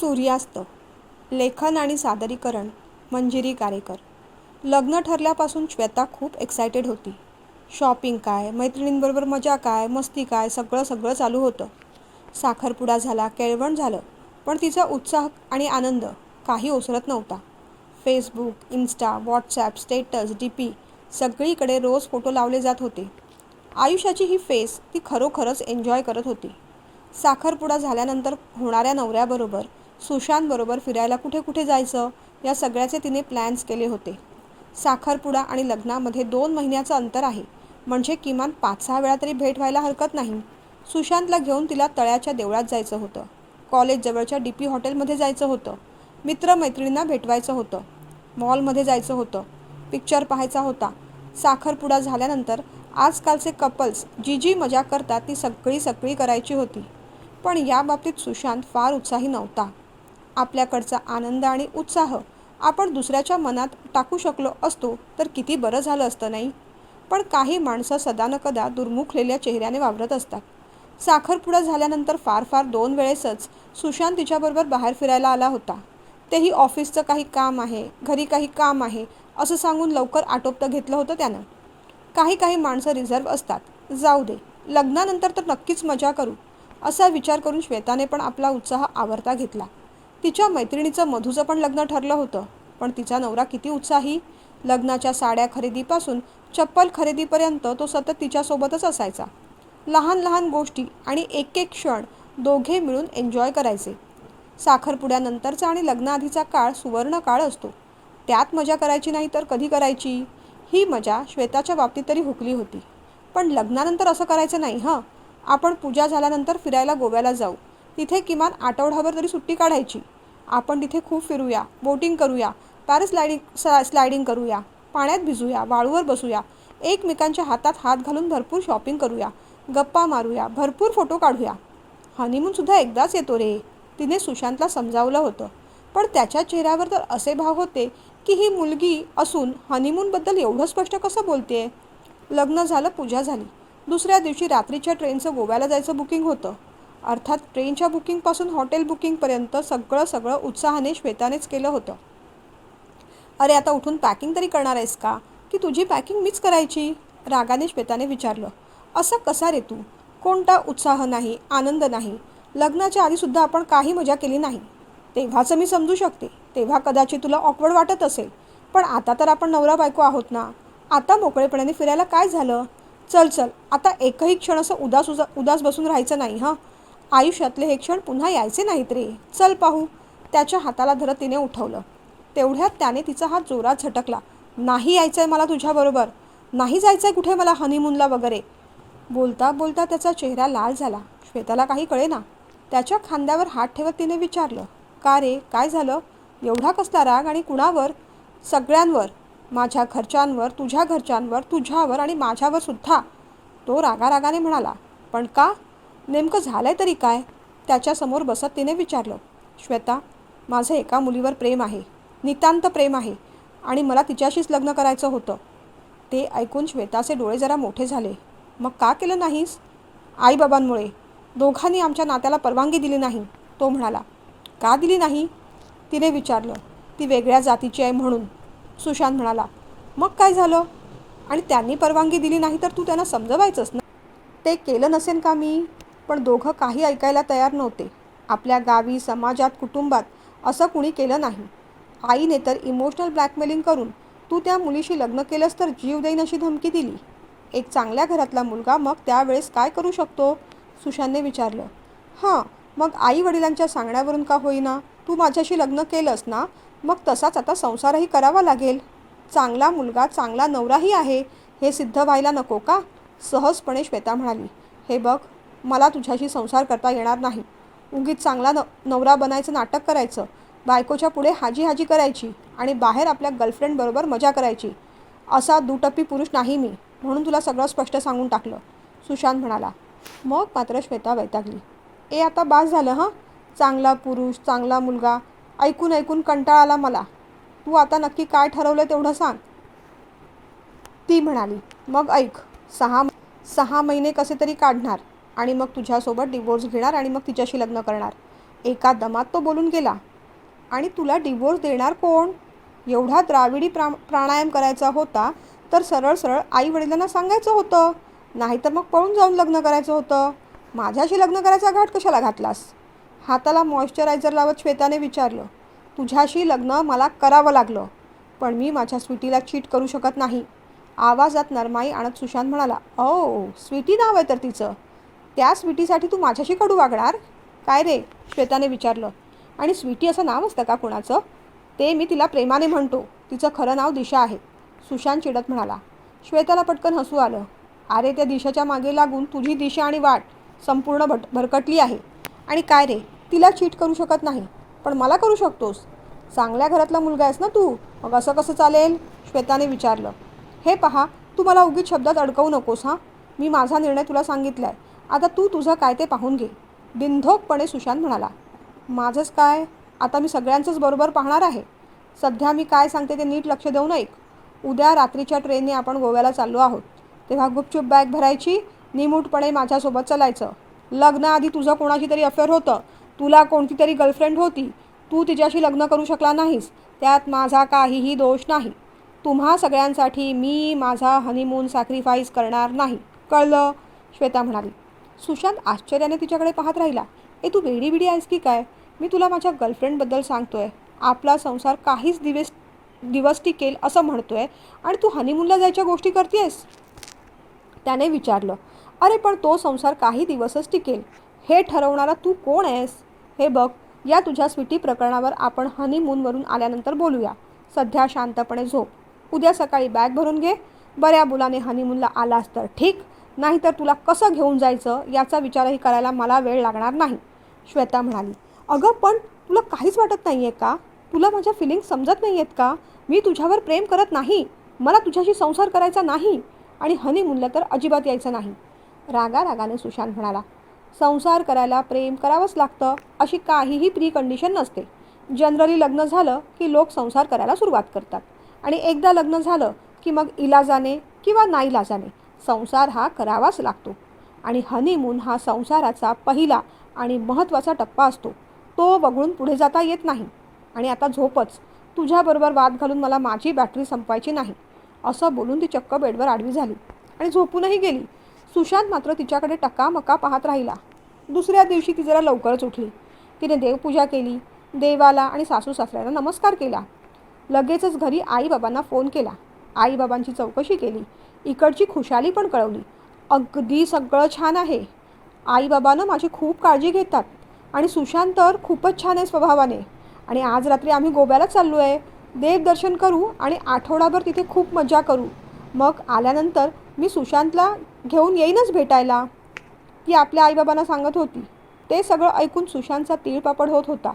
सूर्यास्त लेखन आणि सादरीकरण मंजिरी कारेकर. लग्न ठरल्यापासून श्वेता खूप एक्सायटेड होती. शॉपिंग काय मैत्रिणींबरोबर मजा काय मस्ती काय सगळं सगळं चालू होतं. साखरपुडा झाला केळवण झालं पण तिचा उत्साह आणि आनंद काही ओसरत नव्हता. Facebook Insta WhatsApp status D P सगळीकडे रोज फोटो लावले जात होते. आयुष्याची ही फेस ती खरोखरच एन्जॉय करत होती. साखरपुडा झाल्यानंतर होणाऱ्या नवऱ्याबरोबर सुशांतबरोबर फिरायला कुठे कुठे जायचं या सगळ्याचे तिने प्लॅन्स केले होते. साखरपुडा आणि लग्नामध्ये दोन महिन्याचं अंतर आहे. म्हणजे किमान पाच सहा वेळा तरी भेट व्हायला हरकत नाही. सुशांतला घेऊन तिला तळ्याच्या देवळात जायचं होतं. कॉलेजजवळच्या डी पी हॉटेलमध्ये जायचं होतं. मित्रमैत्रिणींना भेटवायचं होतं. मॉलमध्ये जायचं होतं. पिक्चर पाहायचा होता. साखरपुडा झाल्यानंतर आजकालचे कपल्स जी जी मजा करतात ती सगळी सगळी करायची होती. पण या बाबतीत सुशांत फार उत्साही नव्हता. आपल्याकडचा आनंद आणि उत्साह आपण दुसऱ्याच्या मनात टाकू शकलो असतो तर किती बरं झालं असतं नाही? पण काही माणसं सदानकदा दुर्मुखलेल्या चेहऱ्याने वावरत असतात. साखरपुडा झाल्यानंतर फार फार दोन वेळेसच सुशांत तिच्याबरोबर बाहेर फिरायला आला होता. तेही ऑफिसचं काही काम आहे घरी काही काम आहे असं सांगून लवकर आटोपतं घेतलं होतं त्यानं. काही काही माणसं रिझर्व असतात. जाऊ दे लग्नानंतर तर नक्कीच मजा करू असा विचार करून श्वेताने पण आपला उत्साह आवरता घेतला. तिच्या मैत्रिणीचं मधूचं पण लग्न ठरलं होतं. पण तिचा नवरा किती उत्साही. लग्नाच्या साड्या खरेदीपासून चप्पल खरेदीपर्यंत तो सतत तिच्यासोबतच असायचा. लहान लहान गोष्टी आणि एक एक क्षण दोघे मिळून एन्जॉय करायचे. साखरपुड्यानंतरचा आणि लग्नाआधीचा काळ सुवर्ण काळ असतो. त्यात मजा करायची नाही तर कधी करायची? ही मजा श्वेताच्या बाबतीत तरी हुकली होती. पण लग्नानंतर असं करायचं नाही हं? आपण पूजा झाल्यानंतर फिरायला गोव्याला जाऊ. तिथे किमान आठवडाभर तरी सुट्टी काढायची. आपण तिथे खूप फिरूया बोटिंग करूया पॅरास्लायडिंग स्ला स्लायडिंग करूया पाण्यात भिजूया वाळूवर बसूया एकमेकांच्या हातात हात घालून भरपूर शॉपिंग करूया गप्पा मारूया भरपूर फोटो काढूया. हनीमूनसुद्धा एकदाच येतो रे तिने सुशांतला समजावलं होतं. पण त्याच्या चेहऱ्यावर तर असे भाव होते की ही मुलगी असून हनीमूनबद्दल एवढं स्पष्ट कसं बोलते लग्न झालं पूजा झाली. दुसऱ्या दिवशी रात्रीच्या ट्रेनचं गोव्याला जायचं बुकिंग होतं. अर्थात ट्रेनच्या बुकिंगपासून हॉटेल बुकिंगपर्यंत सगळं सगळं उत्साहाने श्वेतानेच केलं होतं. अरे आता उठून पॅकिंग तरी करणार आहेस का? की तुझी पॅकिंग मीच करायची? रागाने श्वेताने विचारलं. असं कसा रे तू? कोणता उत्साह नाही आनंद नाही. लग्नाच्या आधीसुद्धा आपण काही मजा केली नाही. तेव्हाचं मी समजू शकते. तेव्हा कदाचित तुला ऑकवर्ड वाटत असेल. पण आता तर आपण नवरा बायको आहोत ना? आता मोकळेपणाने फिरायला काय झालं? चल चल. आता एकही क्षण असं उदास उजा उदास बसून राहायचं नाही हां? आयुष्यातले हे क्षण पुन्हा यायचे नाहीत रे. चल पाहू. त्याच्या हाताला धरत तिने उठवलं. तेवढ्यात त्याने तिचा हात जोरात झटकला. नाही यायचं आहे मला तुझ्याबरोबर नाही जायचं आहे कुठे मला हनीमूनला वगैरे? बोलता बोलता त्याचा चेहरा लाल झाला. श्वेताला काही कळेना. त्याच्या खांद्यावर हात ठेवत तिने विचारलं का रे? काय झालं? एवढा कसला राग आणि कुणावर? सगळ्यांवर. माझ्या घरच्यांवर तुझ्या घरच्यांवर तुझ्यावर आणि माझ्यावर सुद्धा. तो रागारागाने म्हणाला पण का? नेमकं झालंय तरी काय? त्याच्यासमोर बसत तिने विचारलं श्वेता माझं एका मुलीवर प्रेम आहे नितांत प्रेम आहे आणि मला तिच्याशीच लग्न करायचं होतं. ते ऐकून श्वेताचे डोळे जरा मोठे झाले. मग का केलं नाहीस? आईबाबांमुळे. दोघांनी आमच्या नात्याला परवानगी दिली नाही तो म्हणाला. का दिली नाही? तिने विचारलं. ती वेगळ्या जातीची आहे म्हणून. सुशांत म्हणाला. मग काय झालं? आणि त्यांनी परवानगी दिली नाही तर तू त्यांना समजवायचंस ना? ते केलं नसेल का मी? पण दोघं काही ऐकायला तयार नव्हते. आपल्या गावी समाजात कुटुंबात असं कुणी केलं नाही. आईने तर इमोशनल ब्लॅकमेलिंग करून तू त्या मुलीशी लग्न केलंस तर जीव देईन अशी धमकी दिली. एक चांगल्या घरातला मुलगा मग त्यावेळेस काय करू शकतो? सुशांतने विचारलं. हां मग आई वडिलांच्या सांगण्यावरून का होईना? तू माझ्याशी लग्न केलंस ना? मग तसाच आता संसारही करावा लागेल. चांगला मुलगा चांगला नवराही आहे हे सिद्ध व्हायला नको का? सहजपणे श्वेता म्हणाली. हे बघ मला तुझ्याशी संसार करता येणार नाही. उगीच चांगला न नवरा बनायचं नाटक करायचं. बायकोच्या पुढे हाजी हाजी करायची आणि बाहेर आपल्या गर्लफ्रेंडबरोबर मजा करायची. असा दुटप्पी पुरुष नाही मी म्हणून तुला सगळं स्पष्ट सांगून टाकलं. सुशांत म्हणाला मग मात्र श्वेता वैतागली. ए आता बास झालं हां? चांगला पुरुष चांगला मुलगा. ऐकून ऐकून कंटाळा आला मला. तू आता नक्की काय ठरवलं तेवढं सांग. ती म्हणाली मग ऐक सहा सहा महिने कसे तरी काढणार. आणि मग तुझ्यासोबत डिवोर्स घेणार आणि मग तिच्याशी लग्न करणार. एका दमात तो बोलून गेला आणि तुला डिवोर्स देणार कोण? एवढा द्राविडी प्रा प्राणायाम करायचा होता तर सरळ सरळ आई वडिलांना सांगायचं होतं. नाहीतर मग पळून जाऊन लग्न करायचं होतं. माझ्याशी लग्न करायचा घाट कशाला घातलास? हाताला मॉइश्चरायझर लावत श्वेताने विचारलं तुझ्याशी लग्न मला करावं लागलं पण मी माझ्या स्वीटीला चीट करू शकत नाही. आवाजात नरमाई आणत सुशांत म्हणाला ओ स्वीटी नाव आहे तर तिचं. त्या स्वीटीसाठी तू माझ्याशी कडू वागणार? काय रे? श्वेताने विचारलं. आणि स्वीटी असं नाव असतं का कुणाचं? ते मी तिला प्रेमाने म्हणतो. तिचं खरं नाव दिशा आहे. सुशांत चिडत म्हणाला. श्वेताला पटकन हसू आलं. अरे त्या दिशाच्या मागे लागून तुझी दिशा आणि वाट संपूर्ण भट भरकटली आहे. आणि काय रे? तिला चीट करू शकत नाही. पण मला करू शकतोस. चांगल्या घरातला मुलगा आहेस ना तू? मग असं कसं चालेल? श्वेताने विचारलं. हे पहा तू मला उगीच शब्दात अडकवू नकोस हां? मी माझा निर्णय तुला सांगितला आहे आता तू तुझं काय ते पाहून घे. बिनधोकपणे सुशांत म्हणाला माझंच काय? आता मी सगळ्यांचंच बरोबर पाहणार आहे. सध्या मी काय सांगते ते नीट लक्ष देऊन ऐक. उद्या रात्रीच्या ट्रेनने आपण गोव्याला चाललो आहोत. तेव्हा गुपचूप बॅग भरायची निमूटपणे माझ्यासोबत चालायचं. लग्नाआधी तुझं कोणाशी तरी अफेअर होतं. तुला कोणती तरी गर्लफ्रेंड होती. तू तिच्याशी लग्न करू शकला नाहीस. त्यात माझा काहीही दोष नाही. तुम्हा सगळ्यांसाठी मी माझा हनीमून सॅक्रिफाईस करणार नाही. कळलं श्वेता म्हणाली. सुशांत आश्चर्याने तिच्याकडे पाहत राहिला ए तू वेडी बिडी आहेस की काय? मी तुला माझ्या गर्लफ्रेंडबद्दल सांगतोय. आपला संसार काहीच दिवस दिवस टिकेल असं म्हणतोय आणि तू हनीमूनला जायच्या गोष्टी करतेस त्याने विचारलं अरे पण तो संसार काही दिवसच टिकेल. हे ठरवणारा तू कोण आहेस? हे बघ या तुझ्या स्वीटी प्रकरणावर आपण हनीमूनवरून आल्यानंतर बोलूया. सध्या शांतपणे झोप. उद्या सकाळी बॅग भरून घे. बऱ्या बुलाने हनीमूनला आलास तर ठीक. नाहीतर तुला कसं घेऊन जायचं याचा विचारही करायला मला वेळ लागणार नाही. श्वेता म्हणाली अगं पण तुला काहीच वाटत नाही आहे का? तुला माझ्या फिलिंग्स समजत नाही आहेत का? मी तुझ्यावर प्रेम करत नाही. मला तुझ्याशी संसार करायचा नाही. आणि हनीमूनला तर अजिबात यायचं नाही. रागा रागाने सुशांत म्हणाला संसार करायला प्रेम करावंच लागतं अशी काहीही प्री कंडिशन नसते. जनरली लग्न झालं की लोक संसार करायला सुरुवात करतात. आणि एकदा लग्न झालं की मग इलाजाने किंवा नाईलाजाने संसार हा करावाच लागतो. आणि हनीमून हा संसाराचा पहिला आणि महत्त्वाचा टप्पा असतो. तो वगळून पुढे जाता येत नाही. आणि आता झोपच. तुझ्याबरोबर वाद घालून मला माझी बॅटरी संपवायची नाही. असं बोलून ती चक्क बेडवर आडवी झाली. आणि झोपूनही गेली. सुशांत मात्र तिच्याकडे टकामका पाहत राहिला. दुसऱ्या दिवशी ती जरा लवकरच उठली. तिने देवपूजा केली देवाला आणि सासू सासऱ्यांना नमस्कार केला. लगेचच घरी आईबाबांना फोन केला. आईबाबांची चौकशी केली. इकडची खुशाली पण कळवली. अगदी सगळं छान आहे. आईबाबानं माझी खूप काळजी घेतात आणि सुशांत तर खूपच छान आहे स्वभावाने. आणि आज रात्री आम्ही गोव्याला चाललो आहे देवदर्शन करू आणि आठवडाभर तिथे खूप मजा करू. मग आल्यानंतर मी सुशांतला घेऊन येईनच भेटायला. ती आपल्या आईबाबांना सांगत होती. ते सगळं ऐकून सुशांतचा तीळपापड होत होता.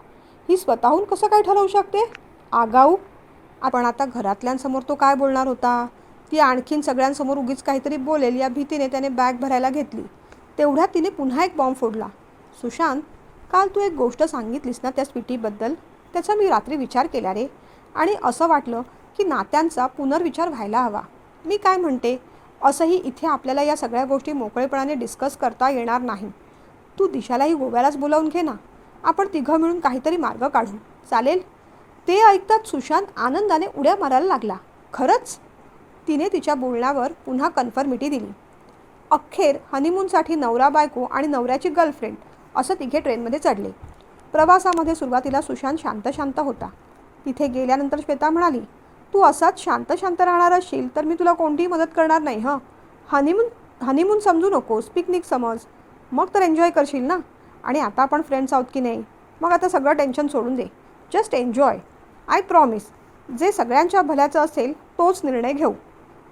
ही स्वतःहून कसं काय ठरवू शकते? आगाऊ. आपण आता घरातल्यांसमोर तो काय बोलणार होता? ती आणखीन सगळ्यांसमोर उगीच काहीतरी बोलेल या भीतीने त्याने बॅग भरायला घेतली. तेवढ्यात तिने पुन्हा एक बॉम्ब फोडला. सुशांत काल तू एक गोष्ट सांगितलीस ना त्या स्वीटीबद्दल त्याचा मी रात्री विचार केला रे. आणि असं वाटलं की नात्यांचा पुनर्विचार व्हायला हवा. मी काय म्हणते? असंही इथे आपल्याला या सगळ्या गोष्टी मोकळेपणाने डिस्कस करता येणार नाही. तू दिशालाही गोव्यालाच बोलावून घे ना. आपण तिघं मिळून काहीतरी मार्ग काढू. चालेल? ते ऐकताच सुशांत आनंदाने उड्या मारायला लागला. खरंच? तिने तिच्या बोलण्यावर पुन्हा कन्फर्मिटी दिली. अखेर हनीमूनसाठी नवरा बायको आणि नवऱ्याची गर्लफ्रेंड असं तिघे ट्रेनमध्ये चढले. प्रवासामध्ये सुरुवातीला सुशांत शांत शांत होता. तिथे गेल्यानंतर श्वेता म्हणाली तू असाच शांत शांत राहणार असशील तर मी तुला कोणतीही मदत करणार नाही हं? हनीमून हनीमून समजू नकोस पिकनिक समज. मग तर एन्जॉय करशील ना? आणि आता आपण फ्रेंड्स आहोत की नाही? मग आता सगळं टेन्शन सोडून दे. जस्ट एन्जॉय आय प्रॉमिस जे सगळ्यांच्या भल्याचं असेल तोच निर्णय घेऊ.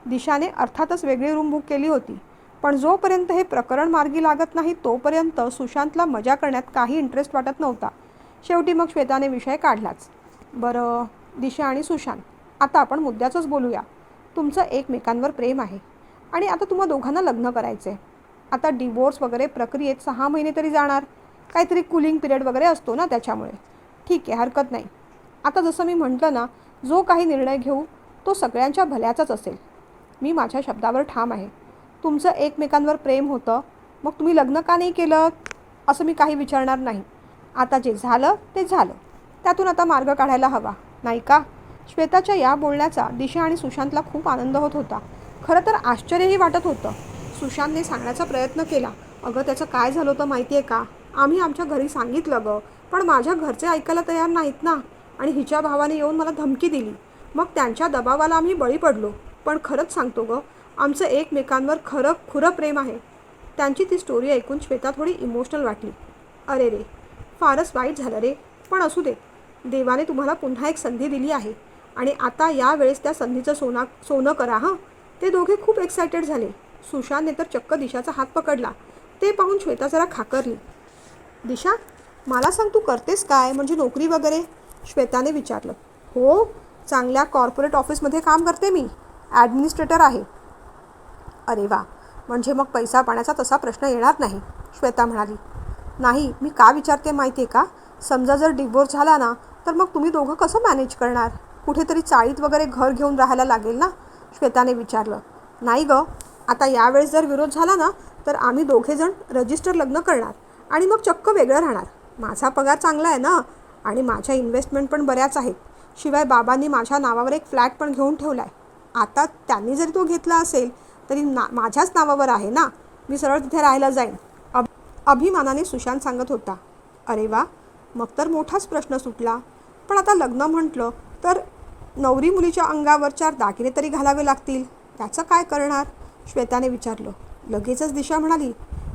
दिशाने अर्थातच वेगळी रूम बुक केली होती. पण जोपर्यंत हे प्रकरण मार्गी लागत नाही तोपर्यंत सुशांतला मजा करण्यात काही इंटरेस्ट वाटत नव्हता. शेवटी मग श्वेताने विषय काढलाच. बरं दिशा आणि सुशांत आता आपण मुद्द्याचंच बोलूया. तुमचं एकमेकांवर प्रेम आहे. आणि आता तुम्हा दोघांना लग्न करायचं आहे आता डिवोर्स वगैरे प्रक्रियेत सहा महिने तरी जाणार. काहीतरी कुलिंग पिरियड वगैरे असतो ना त्याच्यामुळे. ठीक आहे हरकत नाही. आता जसं मी म्हटलं ना जो काही निर्णय घेऊ तो सगळ्यांच्या भल्याचाच असेल. मी माझ्या शब्दावर ठाम आहे. तुमचं एकमेकांवर प्रेम होतं. मग तुम्ही लग्न का नाही केलं? असं मी काही विचारणार नाही. आता जे झालं ते झालं. त्यातून आता मार्ग काढायला हवा नाही का? श्वेताच्या या बोलण्याचा दिशा आणि सुशांतला खूप आनंद होत होता. खरं तर आश्चर्यही वाटत होतं. सुशांतने सांगण्याचा प्रयत्न केला अगं त्याचं काय झालं होतं माहिती आहे का? आम्ही आमच्या घरी सांगितलं गं पण माझ्या घरचे ऐकायला तयार नाहीत ना. आणि हिच्या भावाने येऊन मला धमकी दिली. मग त्यांच्या दबावाला आम्ही बळी पडलो. पण खरंच सांगतो गं आमचं एकमेकांवर खरं खुरं प्रेम आहे. त्यांची ती स्टोरी ऐकून श्वेता थोडी इमोशनल वाटली. अरे रे फारच वाईट झालं रे पण असू दे. देवाने तुम्हाला पुन्हा एक संधी दिली आहे. आणि आता यावेळेस त्या संधीचं सोना सोनं करा हां. ते दोघे खूप एक्सायटेड झाले. सुशांतने तर चक्क दिशाचा हात पकडला. ते पाहून श्वेता जरा खाकरली. दिशा मला सांग तू करतेस काय? म्हणजे नोकरी वगैरे? श्वेताने विचारलं. हो चांगल्या कॉर्पोरेट ऑफिसमध्ये काम करते मी. ॲडमिनिस्ट्रेटर आहे. अरे वा म्हणजे मग पैसा पाण्याचा तसा प्रश्न येणार नाही श्वेता म्हणाली. नाही मी का विचारते माहिती आहे का? समजा जर डिवोर्स झाला ना तर मग तुम्ही दोघं कसं मॅनेज करणार? कुठेतरी चाळीत वगैरे घर घेऊन राहायला लागेल ना? श्वेताने विचारलं. नाही गं आता यावेळेस जर विरोध झाला ना तर आम्ही दोघेजण रजिस्टर लग्न करणार आणि मग चक्क वेगळं राहणार. माझा पगार चांगला आहे ना? आणि माझ्या इन्व्हेस्टमेंट पण बऱ्याच आहेत. शिवाय बाबांनी माझ्या नावावर एक फ्लॅट पण घेऊन ठेवला आहे आता त्यांनी जरी तो घेतला असेल तरी ना माझ्याच नावावर आहे ना? मी सरळ तिथे राहायला जाईन. अब अभिमानाने सुशांत सांगत होता. अरे वा मग तर मोठाच प्रश्न सुटला. पण आता लग्न म्हटलं तर नवरी मुलीच्या अंगावर चार दागिने तरी घालावे लागतील. त्याचं काय करणार? श्वेताने विचारलं. लगेचच दिशा म्हणाली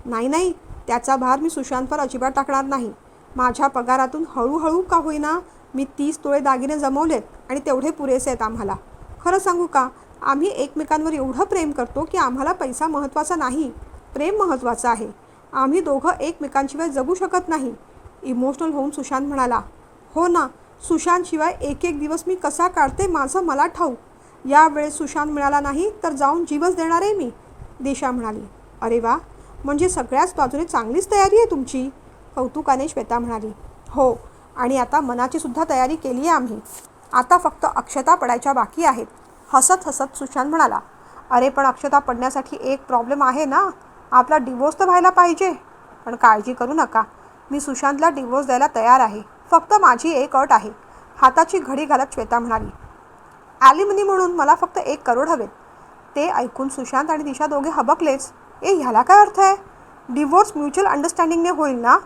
नाही नाही त्याचा भार मी सुशांतवर अजिबात टाकणार नाही. माझ्या पगारातून हळूहळू का होईना मी तीस तोळे दागिने जमवलेत आणि तेवढे पुरेसे आहेत आम्हाला. खरं सांगू का? आम्ही एकमेकांवर एवढं प्रेम करतो की आम्हाला पैसा महत्त्वाचा नाही प्रेम महत्त्वाचं आहे. आम्ही दोघं एकमेकांशिवाय जगू शकत नाही. इमोशनल होऊन सुशांत म्हणाला हो ना सुशांतशिवाय एक एक दिवस मी कसा काढते माझं मला ठाऊक यावेळेस सुशांत मिळाला नाही तर जाऊन जीवच देणार आहे मी. दिशा म्हणाली अरे वा म्हणजे सगळ्याच बाजूने चांगलीच तयारी आहे तुमची? कौतुकाने श्वेता म्हणाली हो आणि आता मनाची सुद्धा तयारी केली आहे आम्ही. आता फक्त अक्षता पडायच्या बाकी आहेत. हसत हसत सुशांत म्हणाला अरे पण अक्षता पडण्यासाठी एक प्रॉब्लेम आहे ना? आपला डिवोर्स तर व्हायला पाहिजे. पण काळजी करू नका. मी सुशांतला डिवोर्स द्यायला तयार आहे. फक्त माझी एक अट आहे. हाताची घडी घालत श्वेता म्हणाली ॲलिमनी म्हणून मला फक्त एक करोड हवेत. ते ऐकून सुशांत आणि दिशा दोघे हबकलेच. ए ह्याला काय अर्थ आहे? डिवोर्स म्युच्युअल अंडरस्टँडिंगने होईल ना?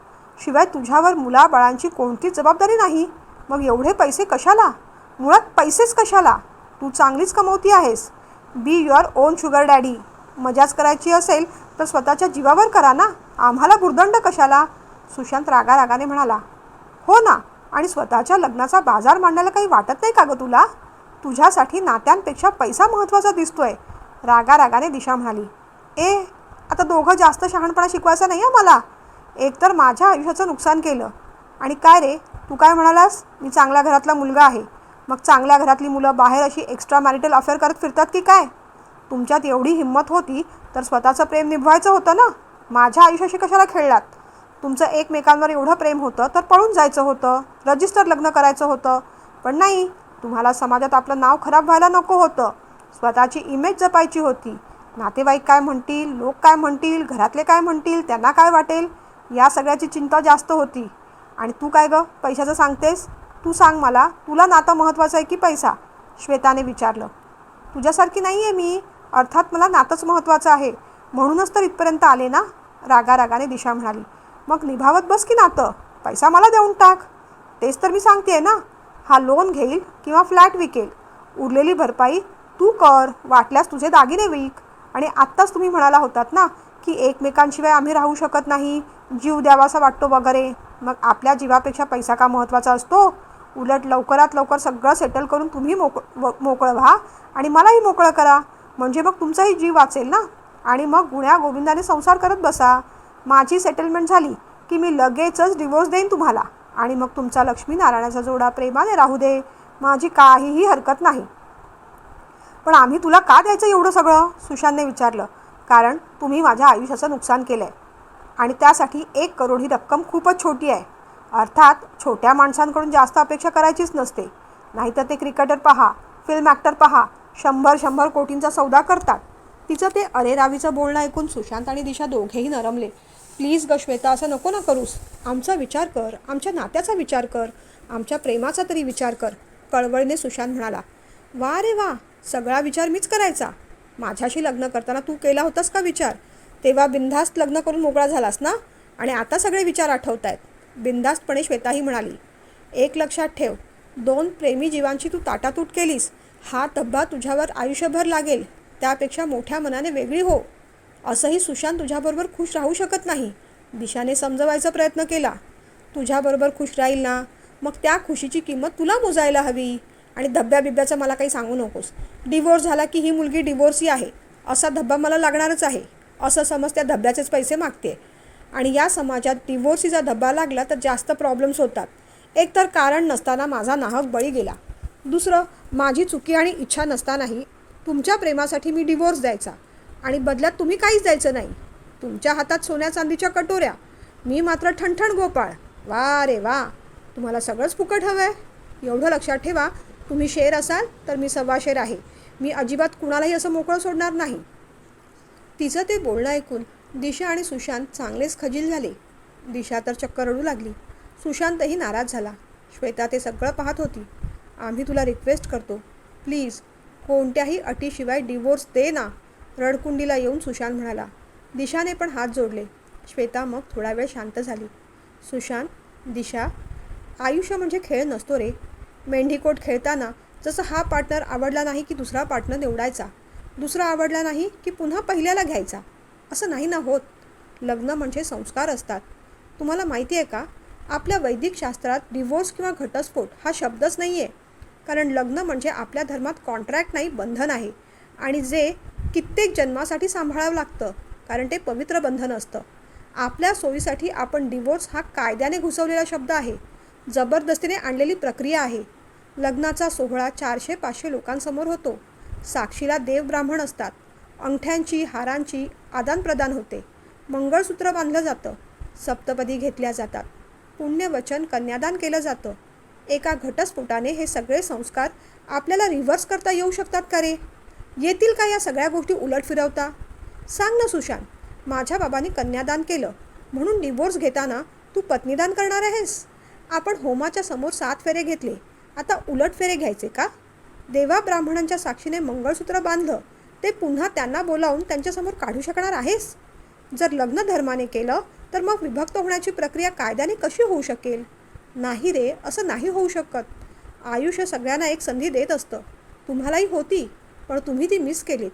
शिवाय तुझ्यावर मुलाबाळांची कोणतीच जबाबदारी नाही. मग एवढे पैसे कशाला? मुळात पैसेच कशाला? तू चांगलीच कमवती आहेस. Be your own sugar daddy मजाच करायची असेल तर स्वतःच्या जीवावर करा ना. आम्हाला भुर्दंड कशाला? सुशांत रागा रागाने म्हणाला. हो ना. आणि स्वतःच्या लग्नाचा बाजार मांडायला काही वाटत नाही का गं तुला? तुझ्यासाठी नात्यांपेक्षा पैसा महत्त्वाचा दिसतोय. रागा रागाने दिशा म्हणाली. ए आता दोघं जास्त शहाणपणा शिकवायचा नाही आहे मला. एकतर माझ्या आयुष्याचं नुकसान केलं. आणि काय रे? तू काय म्हणालास? मी चांगल्या घरातला मुलगा आहे. मग चांगल्या घरातली मुलं बाहेर अशी एक्स्ट्रा मॅरिटल अफेअर करत फिरतात की काय? तुमच्यात एवढी हिंमत होती तर स्वतःचं प्रेम निभवायचं होतं ना? माझ्या आयुष्याशी कशाला खेळलात? तुमचं एकमेकांवर एवढं प्रेम होतं तर पळून जायचं होतं रजिस्टर लग्न करायचं होतं. पण नाही तुम्हाला समाजात आपलं नाव खराब व्हायला नको होतं. स्वतःची इमेज जपायची होती. नातेवाईक काय म्हणतील लोक काय म्हणतील घरातले काय म्हणतील त्यांना काय वाटेल? या सगळ्याची चिंता जास्त होती. आणि तू काय गं? पैशाचं सांगतेस? तू सांग मला तुला नातं महत्त्वाचं आहे की पैसा? श्वेताने विचारलं. तुझ्यासारखी नाही आहे मी. अर्थात मला नातंच महत्त्वाचं आहे. म्हणूनच तर इथपर्यंत आले ना? रागारागाने दिशा म्हणाली. मग निभावत बस की नातं? पैसा मला देऊन टाक. तेच तर मी सांगते ना? हा लोन घेईल किंवा फ्लॅट विकेल. उरलेली भरपाई तू कर. वाटल्यास तुझे दागिने विक. आणि आत्ताच तुम्ही म्हणाला होतात ना की एकमेकांशिवाय आम्ही राहू शकत नाही जीव द्यावासा वाटतो वगैरे. मग आपल्या जीवापेक्षा पैसा का महत्त्वाचा असतो? उलट लवकरात लवकर सगळं सेटल करून तुम्ही मोक व- मोकळं व्हा आणि मलाही मोकळं करा. म्हणजे मग तुमचाही जीव वाचेल ना? आणि मग गुण्या गोविंदाने संसार करत बसा. माझी सेटलमेंट झाली की मी लगेचच डिवोर्स देईन तुम्हाला. आणि मग तुमचा लक्ष्मीनारायणाचा जोडा प्रेमाने राहू दे. माझी काहीही हरकत नाही. पण आम्ही तुला का द्यायचं एवढं सगळं? सुशांतने विचारलं. कारण तुम्ही माझ्या आयुष्याचं नुकसान केलं आहे आणि त्यासाठी एक करोड ही रक्कम खूपच छोटी आहे. अर्थात छोट्या माणसांकडून जास्त अपेक्षा करायचीच नसते. नाहीतर ते क्रिकेटर पहा फिल्म ॲक्टर पहा शंभर शंभर कोटींचा सौदा करतात. तिचं ते अरे रावीचं बोलणं ऐकून सुशांत आणि दिशा दोघेही नरमले. प्लीज ग श्वेता असं नको ना करूस. आमचा विचार कर आमच्या नात्याचा विचार कर आमच्या प्रेमाचा तरी विचार कर कळवळीने सुशांत म्हणाला. वा रे वा सगळा विचार मीच करायचा. माझ्याशी लग्न करताना तू केला होतास का विचार? तेव्हा बिनधास्त लग्न करून मोकळा झालास ना? आणि आता सगळे विचार आठवत आहेत बिनधास्तपणे श्वेताही म्हणाली एक लक्षात ठेव दोन प्रेमी जीवांची तू ताटातूट केलीस हा तब्बा तुझ्यावर आयुष्यभर लागेल त्यापेक्षा मोठ्या मनाने वेगळी हो. असंही सुशांत तुझ्याबरोबर खुश राहू शकत नाही. दिशाने समजवायचा प्रयत्न केला. तुझ्याबरोबर खुश राहील ना? मग त्या खुशीची किंमत तुला मोजायला हवी. आणि धब्ब्या बिब्ब्याचं मला काही सांगू नकोस. डिवोर्स झाला की ही मुलगी डिवोर्सी आहे. असा धब्बा मला लागणारच आहे. असं समज त्या धब्ब्याचेच पैसे मागते. आणि या समाजात डिवोर्सीचा धब्बा लागला तर जास्त प्रॉब्लेम्स होतात. एक तर कारण नसताना माझा नाहक बळी गेला. दुसरं माझी चुकी आणि इच्छा नसतानाही तुमच्या प्रेमासाठी मी डिवोर्स द्यायचा. आणि बदल्यात तुम्ही काहीच द्यायचं नाही. तुमच्या हातात सोन्या चांदीच्या कटोऱ्या. मी मात्र ठणठण गोपाळ. वा रे वा. तुम्हाला सगळंच फुकट हवं आहे एवढं लक्षात ठेवा तुम्ही शेर असाल तर मी सव्वा शेर आहे. मी अजिबात कुणालाही असं मोकळं सोडणार नाही. तिचं ते बोलणं ऐकून दिशा आणि सुशांत चांगलेच खजील झाले. दिशा तर चक्कर रडू लागली. सुशांतही नाराज झाला. श्वेता ते सगळं पाहत होती. आम्ही तुला रिक्वेस्ट करतो. प्लीज कोणत्याही अटीशिवाय डिवोर्स दे ना. रडकुंडीला येऊन सुशांत म्हणाला. दिशाने पण हात जोडले. श्वेता मग थोडा वेळ शांत झाली. सुशांत दिशा आयुष्य म्हणजे खेळ नसतो रे. मेंढीकोट खेळताना जसं हा पार्टनर आवडला नाही की दुसरा पार्टनर निवडायचा. दुसरा आवडला नाही की पुन्हा पहिल्याला घ्यायचा. असं नाही ना होत. लग्न म्हणजे संस्कार असतात. तुम्हाला माहिती आहे का? आपल्या वैदिक शास्त्रात डिवोर्स किंवा घटस्फोट हा शब्दच नाही आहे कारण लग्न म्हणजे आपल्या धर्मात कॉन्ट्रॅक्ट नाही बंधन आहे. आणि जे कित्येक जन्मासाठी सांभाळावं लागतं कारण ते पवित्र बंधन असतं. आपल्या सोयीसाठी आपण डिवोर्स हा कायद्याने घुसवलेला शब्द आहे. जबरदस्तीने आणलेली प्रक्रिया आहे. लग्नाचा सोहळा चारशे पाचशे लोकांसमोर होतो. साक्षीला देव ब्राह्मण असतात. अंगठ्यांची हारांची आदानप्रदान होते. मंगळसूत्र बांधलं जातं. सप्तपदी घेतल्या जातात. पुण्यवचन कन्यादान केलं जातं. एका घटस्फोटाने हे सगळे संस्कार आपल्याला रिव्हर्स करता येऊ शकतात का रे? येतील का या सगळ्या गोष्टी उलट फिरवता? सांग ना सुशांत माझ्या बाबांनी कन्यादान केलं. म्हणून डिवोर्स घेताना तू पत्नीदान करणार आहेस? आपण होमाच्या समोर सात फेरे घेतले. आता उलट फेरे घ्यायचे का? देवा ब्राह्मणांच्या साक्षीने मंगळसूत्र बांधलं. ते पुन्हा त्यांना बोलावून त्यांच्यासमोर काढू शकणार आहेस? जर लग्न धर्माने केलं तर मग विभक्त होण्याची प्रक्रिया कायद्याने कशी होऊ शकेल? नाही रे असं नाही होऊ शकत. आयुष्य सगळ्यांना एक संधी देत असतं. तुम्हालाही होती पण तुम्ही ती मिस केलीत.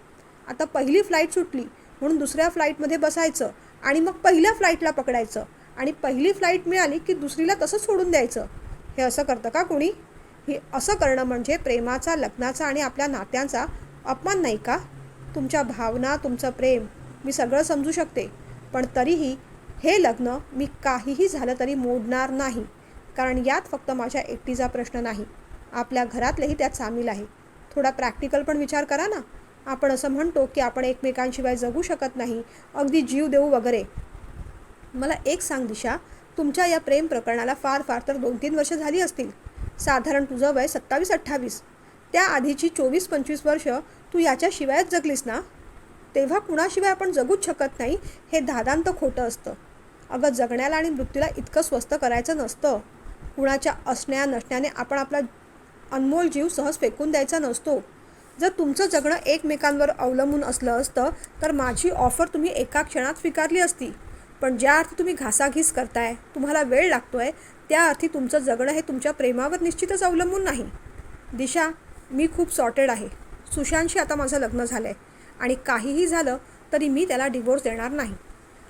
आता पहिली फ्लाईट सुटली म्हणून दुसऱ्या फ्लाईटमध्ये बसायचं आणि मग पहिल्या फ्लाईटला पकडायचं आणि पहिली फ्लाईट मिळाली की दुसरीला तसंच सोडून द्यायचं. हे असं करतं का कोणी? हे असं करणं म्हणजे प्रेमाचा लग्नाचा आणि आपल्या नात्यांचा अपमान नाही का? तुमच्या भावना तुमचं प्रेम मी सगळं समजू शकते. पण तरीही हे लग्न मी काहीही झालं तरी मोडणार नाही. कारण यात फक्त माझ्या एकटीचा प्रश्न नाही. आपल्या घरातलेही त्यात सामील आहे. थोडा प्रॅक्टिकल पण विचार करा ना. आपण असं म्हणतो की आपण एकमेकांशिवाय जगू शकत नाही. अगदी जीव देऊ वगैरे. मला एक सांग दिशा तुमच्या या प्रेम प्रकरणाला फार फार तर दोन तीन वर्ष झाली असतील. साधारण तुझं वय सत्तावीस अठ्ठावीस. त्या आधीची चोवीस पंचवीस वर्ष तू याच्याशिवायच जगलीस ना? तेव्हा कुणाशिवाय आपण जगूच शकत नाही हे दादांत खोटं असतं. अगं जगण्याला आणि मृत्यूला इतकं स्वस्त करायचं नसतं. कुणाच्या असण्या नसण्याने आपण आपला अनमोल जीव सहज फेकून द्यायचा नसतो. जर तुमचं जगणं एकमेकांवर अवलंबून असलं असतं तर माझी ऑफर तुम्ही एका क्षणात स्वीकारली असती. पण ज्या अर्थी तुम्ही घासाघीस करताय तुम्हाला वेळ लागतोय त्या अर्थी तुमचं जगणं हे तुमच्या प्रेमावर निश्चितच अवलंबून नाही. दिशा मी खूप सॉर्टेड आहे. सुशांतशी आता माझं लग्न झालं आहे आणि काहीही झालं तरी मी त्याला डिवोर्स देणार नाही.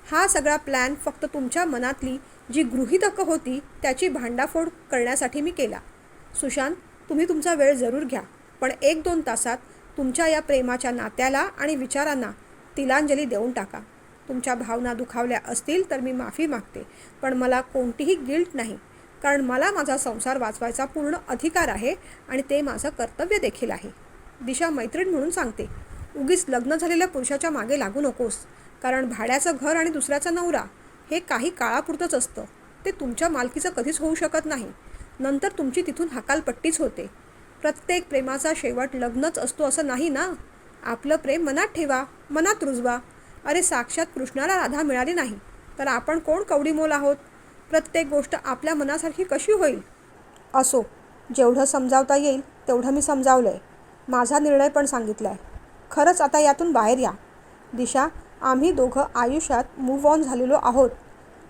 हा सगळा प्लॅन फक्त तुमच्या मनातली जी गृहितकं होती त्याची भांडाफोड करण्यासाठी मी केला. सुशांत तुम्ही तुमचा वेळ जरूर घ्या पण एक दोन तासात तुमच्या या प्रेमाच्या नात्याला आणि विचारांना तिलांजली देऊन टाका. तुमच्या भावना दुखावल्या असतील तर मी माफी मागते पण मला कोणतीही गिल्ट नाही कारण मला माझा संसार वाचवायचा पूर्ण अधिकार आहे आणि ते माझं कर्तव्य देखील आहे. दिशा मैत्रीण म्हणून सांगते. उगीच लग्न झालेल्या पुरुषाच्या मागे लागू नकोस. कारण भाड्याचं घर आणि दुसऱ्याचा नवरा हे काही काळापुरतंच असतं. ते तुमच्या मालकीचं कधीच होऊ शकत नाही. नंतर तुमची तिथून हकालपट्टीच होते. प्रत्येक प्रेमाचा शेवट लग्नच असतो असं नाही ना? आपलं प्रेम मनात ठेवा मनात रुजवा. अरे साक्षात कृष्णाला राधा मिळाली नाही तर आपण कोण कवडीमोल आहोत? प्रत्येक गोष्ट आपल्या मनासारखी कशी होईल? असो जेवढं समजावता येईल तेवढं मी समजावलं आहे माझा निर्णय पण सांगितला आहे खरंच आता यातून बाहेर या. दिशा आम्ही दोघं आयुष्यात मूव्ह ऑन झालेलो आहोत.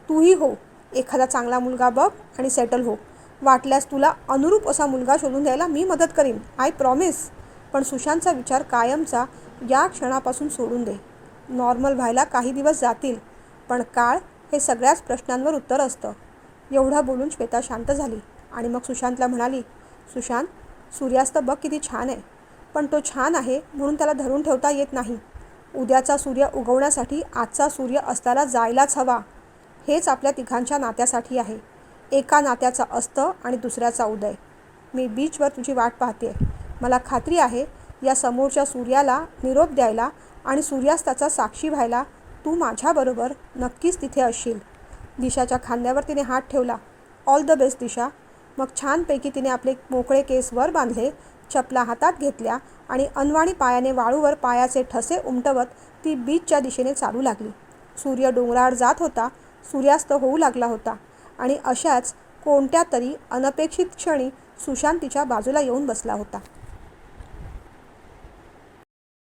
तूही हो. एखादा चांगला मुलगा बघ आणि सेटल हो. वाटल्यास तुला अनुरूप असा मुलगा शोधून द्यायला मी मदत करीन आय प्रॉमिस पण सुशांतचा विचार कायमचा या क्षणापासून सोडून दे. नॉर्मल व्हायला काही दिवस जातील पण काळ हे सगळ्याच प्रश्नांवर उत्तर असतं. एवढं बोलून श्वेता शांत झाली आणि मग सुशांतला म्हणाली सुशांत सूर्यास्त बघ किती छान आहे. पण तो छान आहे म्हणून त्याला धरून ठेवता येत नाही. उद्याचा सूर्य उगवण्यासाठी आजचा सूर्य अस्ताला जायलाच हवा. हेच आपल्या तिघांच्या नात्यासाठी आहे. एका नात्याचा अस्त आणि दुसऱ्याचा उदय. मी बीचवर तुझी वाट पाहते मला खात्री आहे या समोरच्या सूर्याला निरोप द्यायला आणि सूर्यास्ताचा साक्षी व्हायला तू माझ्याबरोबर नक्कीच तिथे असशील. दिशाच्या खांद्यावर तिने हात ठेवला. All the best Disha. मग छानपैकी तिने आपले मोकळे केस वर बांधले चपला हातात घेतल्या आणि अनवाणी पायाने वाळूवर पायाचे ठसे उमटवत ती बीचच्या दिशेने चालू लागली. सूर्य डोंगरावर जात होता सूर्यास्त होऊ लागला होता आणि अशाच कोणत्या तरी अनपेक्षित क्षणी सुशांत तिच्या बाजूला येऊन बसला होता.